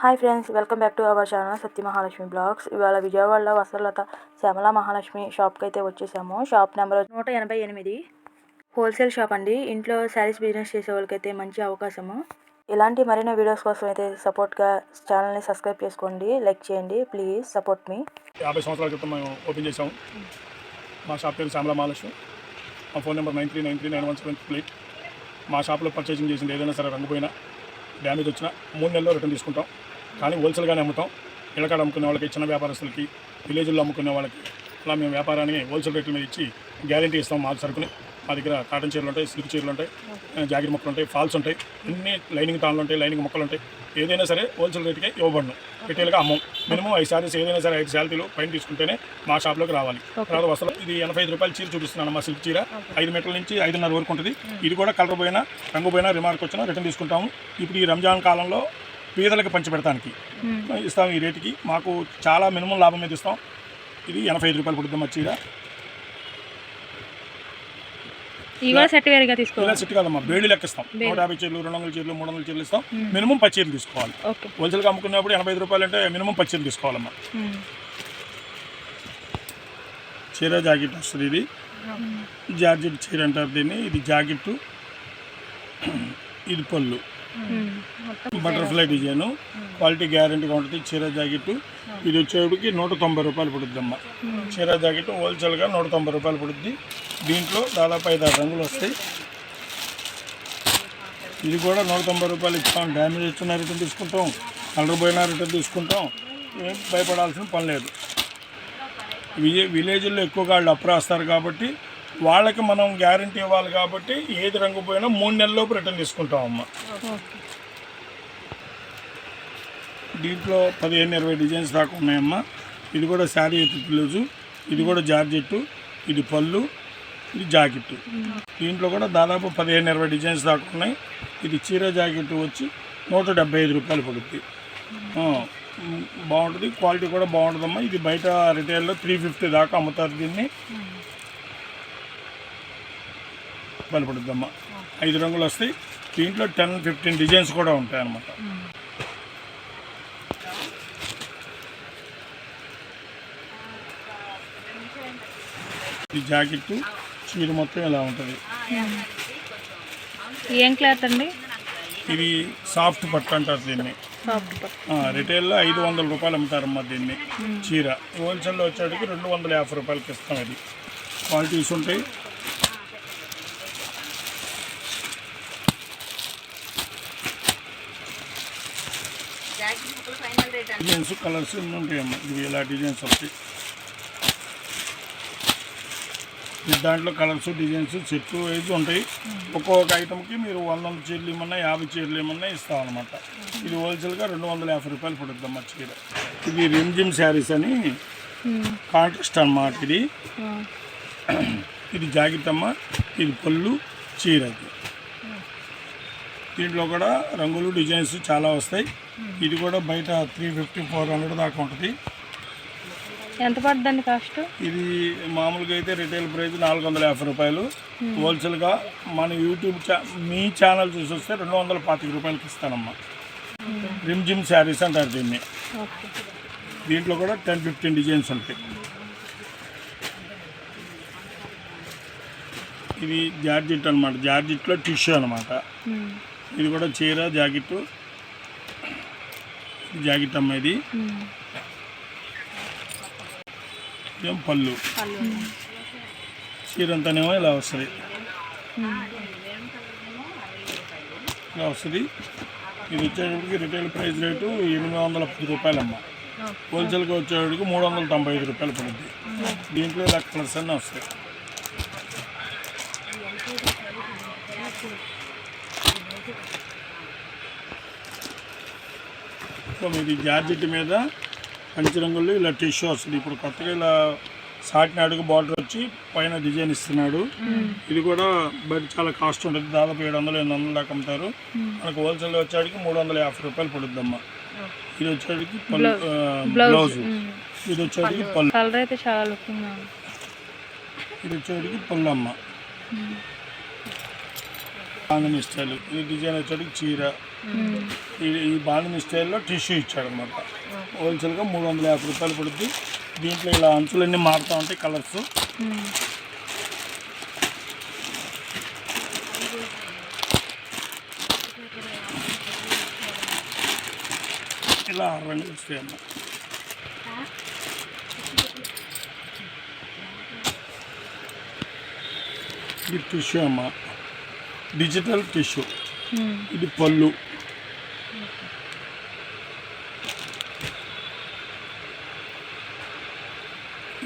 Hi friends welcome back to our channel Satya Mahalakshmi blogs. ఇవాళ విజయవాడలో వసలత శ్యామల మహాలక్ష్మి షాప్కి అయితే వచ్చేసాము. షాప్ నెంబర్ నూట ఎనభై ఎనిమిది. హోల్సేల్ షాప్ అండి. ఇంట్లో శారీస్ బిజినెస్ చేసే వాళ్ళకైతే మంచి అవకాశము. ఇలాంటి మరిన్ని వీడియోస్ కోసం అయితే సపోర్ట్గా ఛానల్ని సబ్స్క్రైబ్ చేసుకోండి. లైక్ చేయండి. Please support me. యాభై సంవత్సరాల క్రితం మేము ఓపెన్ చేసాము మా షాప్ పేరు శ్యామల మహాలక్ష్మి. మా phone number nine three nine three nine one seven మా షాప్లో పర్చేసింగ్ చేసింది ఏదైనా సరే రంగుపోయినా. డ్యామేజ్ వచ్చినా మూడు నెలల్లో రిటర్న్ తీసుకుంటాం. కానీ హోల్సేల్గానే అమ్ముతాం. ఇళ్ళకాడ అమ్ముకునే వాళ్ళకి చిన్న వ్యాపారస్తులకి విలేజ్లో అమ్ముకునే వాళ్ళకి అలా మేము వ్యాపారాన్ని హోల్సేల్ రేట్ల మీద ఇచ్చి గ్యారంటీ ఇస్తాం మా సరుకుని మా దగ్గర కాటన్ చీరలు ఉంటాయి సిల్క్ చీరలు ఉంటాయి జాకెట్ మొక్కలు ఉంటాయి ఫాల్స్ ఉంటాయి అన్ని లైనింగ్ తాళ్ళు ఉంటాయి లైనింగ్ మొక్కలు ఉంటాయి. ఏదైనా సరే హోల్సేల్ రేట్కే ఇవ్వబడను. రిటైల్గా అమ్మం మినిమం ఐదు శారీస్ ఏదైనా సరే ఐదు శాలరీలు పైన తీసుకుంటేనే మా షాప్లోకి రావాలి. తర్వాత వస్త్రం ఇది ఎనభై ఐదు రూపాయలు చీర చూపిస్తున్నాను మా సిల్క్ చీర. ఐదు మీటర్ల నుంచి ఐదున్నర వరకు ఉంటుంది. ఇది కూడా కలర్ పోయినా రంగు పోయినా రిమార్క్ వచ్చినా రిటర్న్ తీసుకుంటాము. ఇప్పుడు ఈ రంజాన్ కాలంలో పేదలకు పంచిపెడతానికి ఇస్తాం ఈ రేటుకి. మాకు చాలా మినిమం లాభం మీద ఇస్తాం. ఇది ఎనభై ఐదు రూపాయలు పడుతుంది మా చీర ఇవి కూడా సెట్ వేరుగా తీసుకోవాలి. ఇలా సెట్ కాదమ్మా. బేడి లెక్క ఇస్తాం నూట యాభై చీరలు రెండు వందల చీరలు మూడు వందల చీరలు ఇస్తాం. మినిమం పది చీరలు తీసుకోవాలి. హోల్సేల్గా అమ్ముకున్నప్పుడు ఎనభై ఐదు రూపాయలు అంటే మినిమం పది చీరలు తీసుకోవాలమ్మా. చీర జాకెట్ వస్తుంది ఇది. జార్జెట్ చీర అంటారు దీన్ని. ఇది జాకెట్ ఇది పళ్ళు. Butterfly design. క్వాలిటీ గ్యారంటీగా ఉంటుంది. చీర జాకెట్ ఇది వచ్చేటికి నూట తొంభై రూపాయలు పడుద్దమ్మా చీర జాకెట్ హోల్సేల్గా నూట తొంభై రూపాయలు పడుద్ది దీంట్లో దాదాపు ఐదు ఆరు రంగులు వస్తాయి. ఇది కూడా నూట తొంభై రూపాయలు ఇస్తాం. డ్యామేజ్ వచ్చిన రిటర్న్ తీసుకుంటాం. కలర్ పోయినా రిటర్న్ తీసుకుంటాం. ఏం భయపడాల్సిన పని లేదు. విలేజ్లో ఎక్కువగా వాళ్ళు అప్రాస్తారు కాబట్టి వాళ్ళకి మనం గ్యారంటీ ఇవ్వాలి కాబట్టి ఏది రంగు పోయినా మూడు నెలల్లోపు రిటర్న్ తీసుకుంటాం అమ్మ దీంట్లో పదిహేను ఇరవై డిజైన్స్ దాకా ఉన్నాయమ్మా. ఇది కూడా శారీ బ్లౌజు ఇది కూడా జార్జెట్టు ఇది పళ్ళు ఇది జాకెట్ దీంట్లో కూడా దాదాపు పదిహేను ఇరవై డిజైన్స్ దాకా ఉన్నాయి. ఇది చీర జాకెట్ వచ్చి నూట డెబ్బై ఐదు రూపాయలు పడుతుంది బాగుంటుంది. క్వాలిటీ కూడా బాగుంటుందమ్మా. ఇది బయట రిటైల్లో త్రీ ఫిఫ్టీ దాకా అమ్ముతారు దీన్ని. రూపాయలు పడుద్దమ్మా ఐదు రంగులు వస్తాయి. దీంట్లో టెన్ ఫిఫ్టీన్ డిజైన్స్ కూడా ఉంటాయి అన్నమాట ఈ జాకెట్ చీర మొత్తం ఇలా ఉంటుంది. ఏం క్లాత్ అండి? ఇది సాఫ్ట్ పట్టు అంటారు దీన్ని. రిటైల్లో ఐదు వందల రూపాయలు అమ్ముతారమ్మా దీన్ని. చీర. హోల్సేల్లో వచ్చేటికి రెండు వందల యాభై రూపాయలకి ఇస్తాం ఇది. క్వాలిటీస్ ఉంటాయి. డిజైన్స్ కలర్స్ ఇన్ని ఉంటాయమ్మా? ఇవి ఇలా డిజైన్స్ వస్తాయి? దాంట్లో కలర్స్ డిజైన్స్ చెట్టు వేసి ఉంటాయి. ఒక్కొక్క ఐటమ్కి మీరు వంద చీరలు ఏమన్నా యాభై చీరలు ఏమన్నా ఇస్తామన్నమాట. ఇది హోల్సేల్గా రెండు వందల యాభై రూపాయలు పడుద్దమ్మా చీర. ఇది రిమ్జిమ్ శారీస్ అని కాంట్రాస్ట్ అన్నమాట ఇది. ఇది జాకెట్ అమ్మ ఇది పళ్ళు చీర దీంట్లో కూడా రంగులు డిజైన్స్ చాలా వస్తాయి. ఇది కూడా బయట త్రీ ఫిఫ్టీ ఫోర్ హండ్రెడ్ దాకా ఉంటుంది. ఎంత పడుతుందండి కాస్ట్? ఇది మామూలుగా అయితే రిటైల్ ప్రైస్ నాలుగు వందల యాభై రూపాయలు. హోల్సేల్గా మన యూట్యూబ్ ఛా మీ ఛానల్ చూసి వస్తే రెండు వందల పాతిక రూపాయలకి ఇస్తానమ్మా. రిమ్ జిమ్ శారీస్ అంటారు దీన్ని. దీంట్లో కూడా టెన్ ఫిఫ్టీన్ డిజైన్స్ ఉంటాయి. ఇది జార్జెట్ అనమాట జార్జెట్లో టిష్యూ అనమాట ఇది కూడా చీర జాకెట్ జాకెట్ అమ్మ ఇది ఇదేం పళ్ళు. చీర అంతానేమో ఇలా వస్తుంది. ఇలా వస్తుంది. ఇది వచ్చేటప్పటికి రిటైల్ ప్రైస్ రేటు ఎనిమిది వందల పది రూపాయలమ్మ. హోల్సేల్కి హోల్సేల్గా వచ్చేటప్పటికి మూడు వందల తొంభై ఐదు రూపాయలు పడుద్ది. దీంట్లో ఇలా కలర్స్ అన్నీ వస్తాయి. సో ఇది జార్జెట్ మీద కంచి రంగుల్లో ఇలా టిష్యూ వస్తుంది ఇప్పుడు కొత్తగా ఇలా సాటిన అడుగు బార్డర్ వచ్చి పైన డిజైన్ ఇస్తున్నాడు. ఇది కూడా బయట చాలా కాస్ట్ ఉంటుంది. దాదాపు ఏడు వందలు ఎనిమిది వందలు దాకా అమ్ముతారు. మనకు హోల్సేల్ వచ్చేటికి మూడు వందల యాభై రూపాయలు పడుద్దమ్మా ఇది వచ్చేటికి బ్లౌజ్. ఇది వచ్చేటికి పళ్ళు. ఇది వచ్చేటికి పళ్ళు అమ్మ. బాంధని స్టైల్. ఈ డిజైన్ వచ్చేటికి చీర. ఈ ఈ బాంధని స్టైల్లో టిష్యూ ఇచ్చాడు అనమాట హోల్సేల్గా మూడు వందల యాభై రూపాయలు పడుద్ది. దీంట్లో ఇలా అంచులన్నీ మారుతూ ఉంటాయి కలర్స్. ఇలా ఆరు రంగులు వస్తాయి అన్నమాట. ఇది టిష్యూ అమ్మ డిజిటల్ టిష్యూ ఇది పళ్ళు.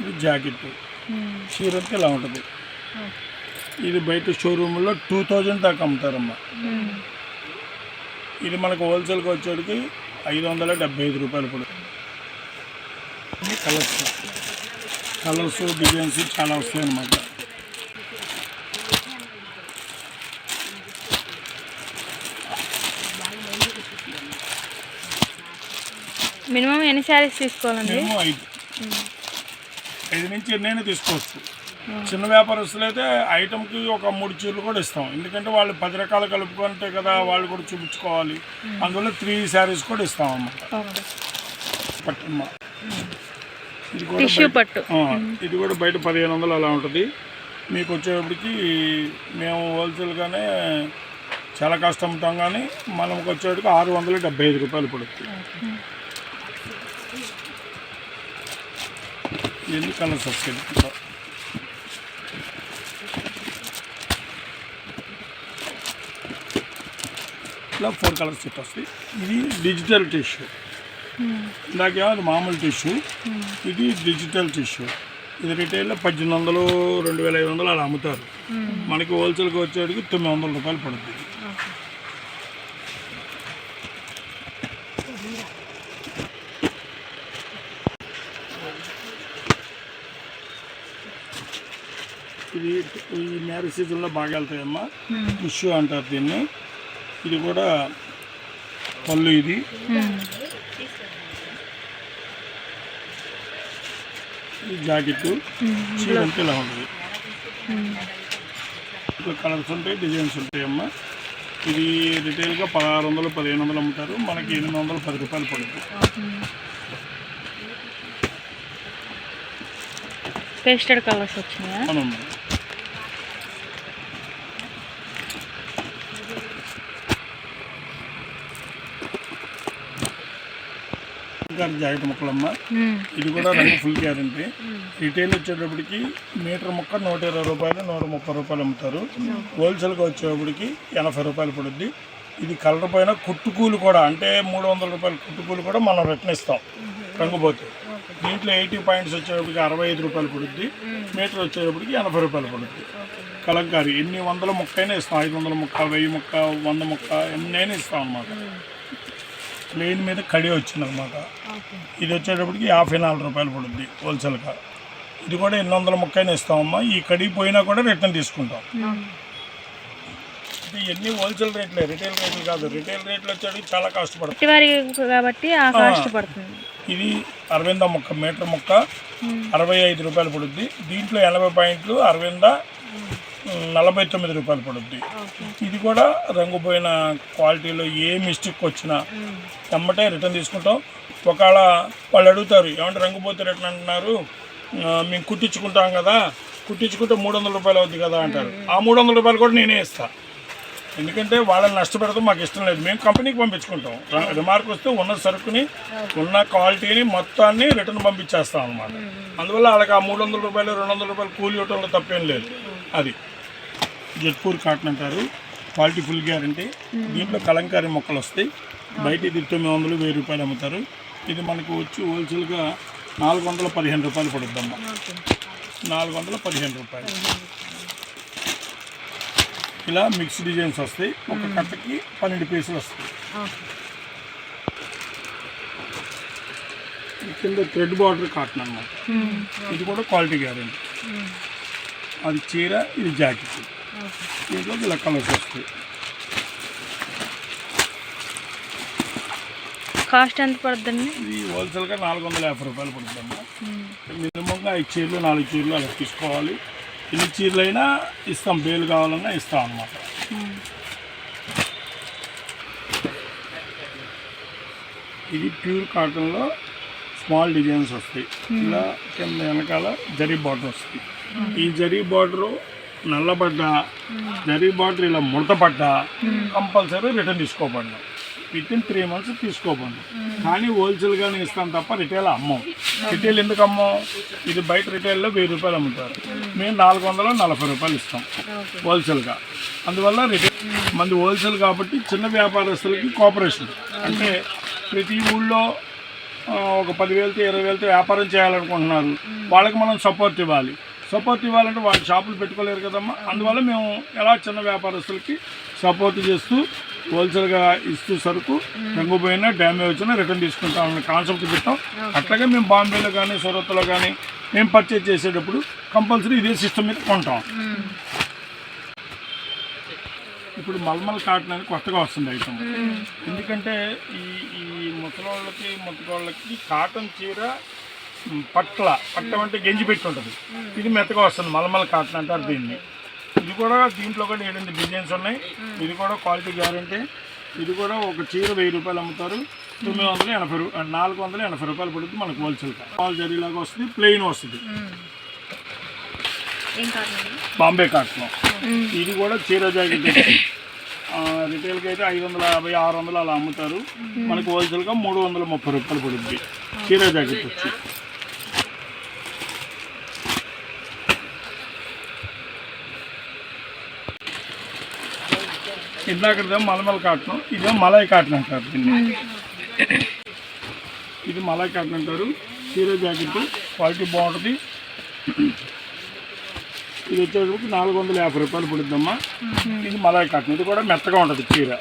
ఇది జాకెట్. చీర అంతా ఇలా ఉంటుంది? ఇది బయట షోరూంలో టూ థౌజండ్ దాకా అమ్ముతారమ్మా. ఇది మనకు హోల్సేల్గా వచ్చేటికి ఐదు వందల డెబ్బై ఐదు రూపాయలు పడుతుంది. కలర్స్. కలర్స్ డిజైన్స్ చాలా వస్తాయి అన్నమాట మినిమం ఎన్ని శారీస్ తీసుకోవాలండి? ఐదు. ఐదు నుంచి ఎన్నైనా తీసుకోవచ్చు. చిన్న వ్యాపారస్తులు అయితే ఐటమ్కి ఒక మూడు చీరలు కూడా ఇస్తాం. ఎందుకంటే వాళ్ళు పది రకాలు కలుపుకుంటే కదా వాళ్ళు కూడా చూపించుకోవాలి. అందువల్ల త్రీ శారీస్ కూడా ఇస్తాం అన్నమాట పట్టమ్మ ఇది కూడా పట్టు. ఇది కూడా బయట పదిహేను వందలు అలా ఉంటుంది. మీకు వచ్చేటప్పటికి మేము హోల్సేల్గానే చాలా కష్టం అమ్ముతాం కానీ మనకు వచ్చేటికి ఆరు వందల డెబ్బై ఐదు రూపాయలు పడుతుంది. ఎన్ని కలర్స్ వస్తాయి దీంట్లో. ఇలా ఫోర్ కలర్స్ సెట్ వస్తాయి. ఇది డిజిటల్ టిష్యూ. ఇందాకేమో అది మామూలు టిష్యూ. ఇది డిజిటల్ టిష్యూ. ఇది రిటైల్లో పద్దెనిమిది వందలు రెండు వేల ఐదు వందలు అలా అమ్ముతారు. మనకి హోల్సేల్గా వచ్చేటికి తొమ్మిది వందల రూపాయలు పడుతుంది. ఇది ఈ మ్యారేజ్ సీజన్లో బాగా వెళ్తాయమ్మా. టిష్యూ అంటారు దీన్ని. ఇది కూడా పళ్ళు ఇది. ఈ జాకెట్ చీర అంతా ఇలా ఉంటుంది. ఇట్లా కలర్స్ ఉంటాయి డిజైన్స్ ఉంటాయి అమ్మా ఇది రిటైల్గా పదహారు వందలు పదిహేను వందలు అమ్ముతారు. మనకి ఎనిమిది వందలు పది రూపాయలు పడుతుంది. పేస్టెడ్ కలర్స్ వచ్చినాయా మనం జాకెట్ ముక్కలమ్మ. మ్మ్. ఇది కూడా రంగు ఫుల్ గ్యారంటీ. రిటైల్ వచ్చేటప్పటికి మీటర్ ముక్క నూట ఇరవై రూపాయలు నూట ముప్పై రూపాయలు అమ్ముతారు. హోల్సేల్గా వచ్చేటప్పటికి ఎనభై రూపాయలు పడుద్ది. ఇది కలర్ పైన కుట్టుకూలు కూడా అంటే మూడు వందల రూపాయల కుట్టుకూలు కూడా మనం రిటర్న్ ఇస్తాం. రంగుపోతే దీంట్లో ఎయిటీ పాయింట్స్ వచ్చేటప్పటికి అరవై ఐదు రూపాయలు పడుద్ది. మీటర్ వచ్చేటప్పటికి ఎనభై రూపాయలు పడుద్ది. కలంకారీ ఎన్ని వందల ముక్క అయినా ఇస్తాం. ఐదు వందల ముక్క వెయ్యి ముక్క వంద ముక్క ఎన్నైనా ఇస్తాం అన్నమాట. ప్లేన్ మీద కడి వచ్చింది అనమాట ఇది వచ్చేటప్పటికి యాభై నాలుగు రూపాయలు పడుద్ది హోల్సేల్గా ఇది కూడా ఎన్ని వందల ముక్కైనా ఇస్తామమ్మా. ఈ కడి పోయినా కూడా రిటర్న్ తీసుకుంటాం. ఇది ఎన్ని హోల్సేల్ రేట్లే రిటైల్ రేట్లు కాదు. రిటైల్ రేట్లు వచ్చేటికి చాలా కాస్ట్ పడుతుంది ఇంటి వారి కాబట్టి ఆ కాస్ట్ పడుతుంది. ఇది అరవింద ముక్క మీటర్ ముక్క అరవై ఐదు రూపాయలు పడుద్ది. దీంట్లో ఎనభై పాయింట్లు అరవింద నలభై తొమ్మిది రూపాయలు పడుద్ది. ఇది కూడా రంగు పోయిన క్వాలిటీలో ఏ మిస్టేక్ వచ్చినా ఎమ్మటే రిటర్న్ తీసుకుంటాం. ఒకవేళ వాళ్ళు అడుగుతారు ఏమంటే రంగు పోతే రిటర్న్ అంటున్నారు? మేము కుట్టించుకుంటాం కదా కుట్టించుకుంటే మూడు వందల రూపాయలు అవుద్ది కదా అంటారు. ఆ మూడు వందల రూపాయలు కూడా నేనే ఇస్తాను ఎందుకంటే వాళ్ళని నష్టపెడతాం మాకు ఇష్టం లేదు. మేము కంపెనీకి పంపించుకుంటాం. రిమార్క్ వస్తే ఉన్న సరుకుని ఉన్న క్వాలిటీని మొత్తాన్ని రిటర్న్ పంపించేస్తాం అనమాట అందువల్ల వాళ్ళకి ఆ మూడు వందల రూపాయలు రెండు వందల రూపాయలు కూలి ఇవ్వడంలో తప్పేం లేదు. అది. జట్పూర్ కాటన్ అంటారు. Quality full guarantee. దీంట్లో కలంకారీ మొక్కలు వస్తాయి. బయట ఇది తొమ్మిది వందలు వెయ్యి రూపాయలు అమ్ముతారు. ఇది మనకు వచ్చి హోల్సేల్గా నాలుగు వందల పదిహేను రూపాయలు పడుద్దమ్మా నాలుగు వందల పదిహేను రూపాయలు. ఇలా మిక్స్ డిజైన్స్ వస్తాయి. ఒక కట్టకి పన్నెండు పీసులు వస్తాయి. కింద థ్రెడ్ బార్డర్ కాటన్ అన్నమాట. ఇది కూడా క్వాలిటీ గ్యారెంటీ. అది చీర ఇది జాకెట్. దీంట్లోకి ఇలా కలర్స్ కాస్ట్ ఎంత పడుతుంది? ఇది హోల్సేల్గా నాలుగు వందల యాభై రూపాయలు పడుతుందమ్మా. మినిమంగా ఐదు చీరలు నాలుగు చీరలు అలా తీసుకోవాలి. ఎన్ని చీరలు అయినా ఇస్తాం బేలు కావాలన్నా ఇస్తాం అన్నమాట. ఇది ప్యూర్ కాటన్లో స్మాల్ డిజైన్స్ వస్తాయి. ఇలా కింద వెనకాల జరీ బార్డర్ వస్తుంది ఈ జరీ బార్డరు నల్లబడ్డ జరీ బార్డర్ ఇలా ముడతపడ్డ కంపల్సరీ రిటర్న్ తీసుకోబడిన. విత్ ఇన్ త్రీ మంత్స్ తీసుకోబడి కానీ హోల్సేల్గానే ఇస్తాం తప్ప రిటైల్ అమ్మం. రిటైల్ ఎందుకు అమ్మం? ఇది బయట రిటైల్లో వెయ్యి రూపాయలు అమ్ముతారు. మేము. నాలుగు వందల నలభై రూపాయలు ఇస్తాం హోల్సేల్గా. అందువల్ల రిటైల్ మంది హోల్సేల్ కాబట్టి చిన్న వ్యాపారస్తులకి కోఆపరేషన్ అంటే ప్రతి ఊళ్ళో ఒక పదివేలతో ఇరవై వేలతో వ్యాపారం చేయాలనుకుంటున్నారు. వాళ్ళకి మనం సపోర్ట్ ఇవ్వాలి. సపోర్ట్ ఇవ్వాలంటే వాళ్ళ షాపులు పెట్టుకోలేరు కదమ్మా. అందువల్ల మేము ఎలా చిన్న వ్యాపారస్తులకి సపోర్ట్ చేస్తూ హోల్సేల్గా ఇస్తూ సరుకు రంగుపోయినా డ్యామేజ్ వచ్చినా రిటర్న్ తీసుకుంటాం అనే కాన్సెప్ట్ పెట్టాం. అట్లాగే మేము బాంబేలో కానీ సూరత్లో కానీ మేము పర్చేజ్ చేసేటప్పుడు కంపల్సరీ ఇదే సిస్టమ్ మీద కొంటాం. ఇప్పుడు మల్మల్ కాటన్ అని కొత్తగా వస్తుంది ఐటమ్. ఎందుకంటే ఈ ఈ ముసలోళ్ళకి ముసలోళ్ళకి కాటన్ చీర పట్ల. పట్ల అంటే గంజి పెట్టి ఉంటుంది. ఇది మెత్తగా వస్తుంది. మల్మల్ కాటన్ అంటారు దీన్ని. ఇది కూడా దీంట్లో కూడా ఏడెనిమిది డిజైన్స్ ఉన్నాయి. ఇది కూడా క్వాలిటీ గ్యారంటీ. ఇది కూడా ఒక చీర వెయ్యి రూపాయలు అమ్ముతారు. తొమ్మిది వందల ఎనభై రూ నాలుగు వందల ఎనభై రూపాయలు పడుతుంది మనకు హోల్సేల్ కాల్ జరీలాగా వస్తుంది. ప్లెయిన్ వస్తుంది. బాంబే కాటన్. ఇది కూడా చీర జాకెట్ రిటైల్కి అయితే ఐదు వందల యాభై ఆరు వందలు అలా అమ్ముతారు. మనకు హోల్సేల్గా మూడు వందల ముప్పై రూపాయలు పడుద్ది. చీర జాకెట్ వచ్చి. ఇందాకదే మలమల కాటన్ ఇదే మలాయ్ కాటన్ అంటారు దీన్ని. ఇది మలాయ్ కాటన్ అంటారు. చీర జాకెట్ క్వాలిటీ బాగుంటుంది. ఇది వచ్చేటప్పటికి నాలుగు వందల యాభై రూపాయలు పడుద్దమ్మా ఇది మలాయ్ కాటన్. ఇది కూడా మెత్తగా ఉంటుంది చీర.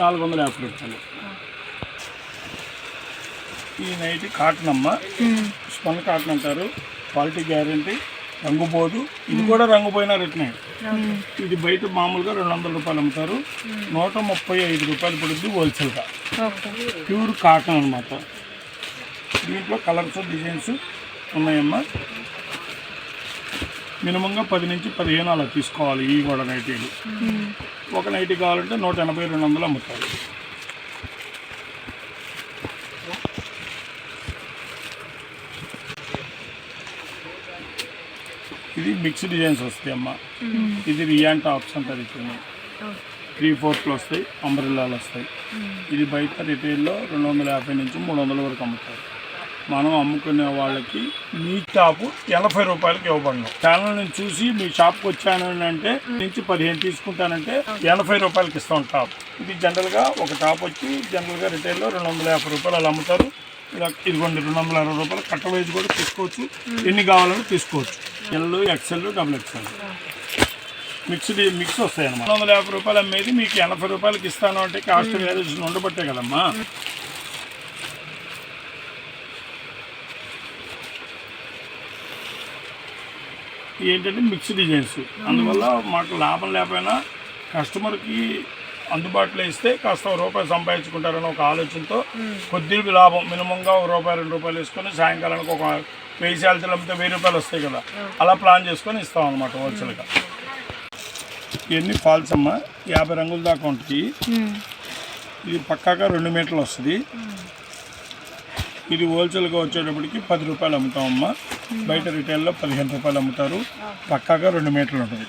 నాలుగు వందల యాభై రూపాయలు. ఈ నైట్ కాటన్ అమ్మ. స్పన్ కాటన్ అంటారు. క్వాలిటీ గ్యారంటీ రంగు పోదు ఇది కూడా రంగు పోయినా రిటర్న్ ఇది బయట మామూలుగా రెండు వందల రూపాయలు అమ్ముతారు. నూట ముప్పై ఐదు రూపాయలు పడుద్ది హోల్సేల్గా. ప్యూర్ కాటన్ అనమాట దీంట్లో కలర్స్ డిజైన్స్ ఉన్నాయమ్మా. మినిమంగా పది నుంచి పదిహేను అలా తీసుకోవాలి ఈ కూడా నైటీలు. ఒక నైటీ కావాలంటే నూట ఎనభై రెండు వందలు అమ్ముతారు. ఇది మిక్స్ డిజైన్స్ వస్తాయి అమ్మా. ఇది రియాన్ టాప్స్ అంటారు ఇక్కడ త్రీ ఫోర్త్లు వస్తాయి అంబ్రెల్లాలు వస్తాయి. ఇది బయట రిటైల్లో రెండు వందల యాభై నుంచి మూడు వందల వరకు అమ్ముతారు. మనం అమ్ముకునే వాళ్ళకి మీ టాప్ ఎనభై రూపాయలకి ఇవ్వబడను. ఛానల్ నుంచి చూసి మీ షాప్కి వచ్చాను అంటే నుంచి పదిహేను తీసుకుంటానంటే ఎనభై రూపాయలకి ఇస్తాం టాప్. ఇది జనరల్గా ఒక టాప్ వచ్చి జనరల్గా రిటైల్లో రెండు వందల యాభై రూపాయలు అలా అమ్ముతారు. ఇలా ఇదిగోండి రెండు వందల అరవై రూపాయలు కట్ట వైజ్ కూడా తీసుకోవచ్చు. ఎన్ని కావాలని తీసుకోవచ్చు. L XL double XL mixed mix వస్తాయి అన్నమాట రెండు వందల యాభై రూపాయలు అమ్మేది మీకు ఎనభై రూపాయలకి ఇస్తాను అంటే కాస్ట్ వేరియేషన్ ఉండబట్టే కదమ్మా. ఏంటంటే మిక్స్ డిజైన్స్ అందువల్ల మాకు లాభం లేకపోయినా కస్టమర్కి అందుబాటులో ఇస్తే కాస్త ఒక రూపాయి సంపాదించుకుంటారని ఒక ఆలోచనతో కొద్దిగా లాభం మినిమంగా ఒక రూపాయి రెండు రూపాయలు వేసుకొని సాయంకాలానికి ఒక వెయ్యి శాలరీలు అమ్మితే వెయ్యి రూపాయలు వస్తాయి కదా. అలా ప్లాన్ చేసుకొని ఇస్తాం అనమాట హోల్సేల్గా. ఇవన్నీ ఫాల్స్ అమ్మ. యాభై రంగుల దాకా ఉంటాయి. ఇది పక్కాగా రెండు మీటర్లు వస్తుంది. ఇది హోల్సేల్గా వచ్చేటప్పటికి పది రూపాయలు అమ్ముతామమ్మా బయట రిటైల్లో పదిహేను రూపాయలు అమ్ముతారు. పక్కాగా రెండు మీటర్లు ఉంటుంది.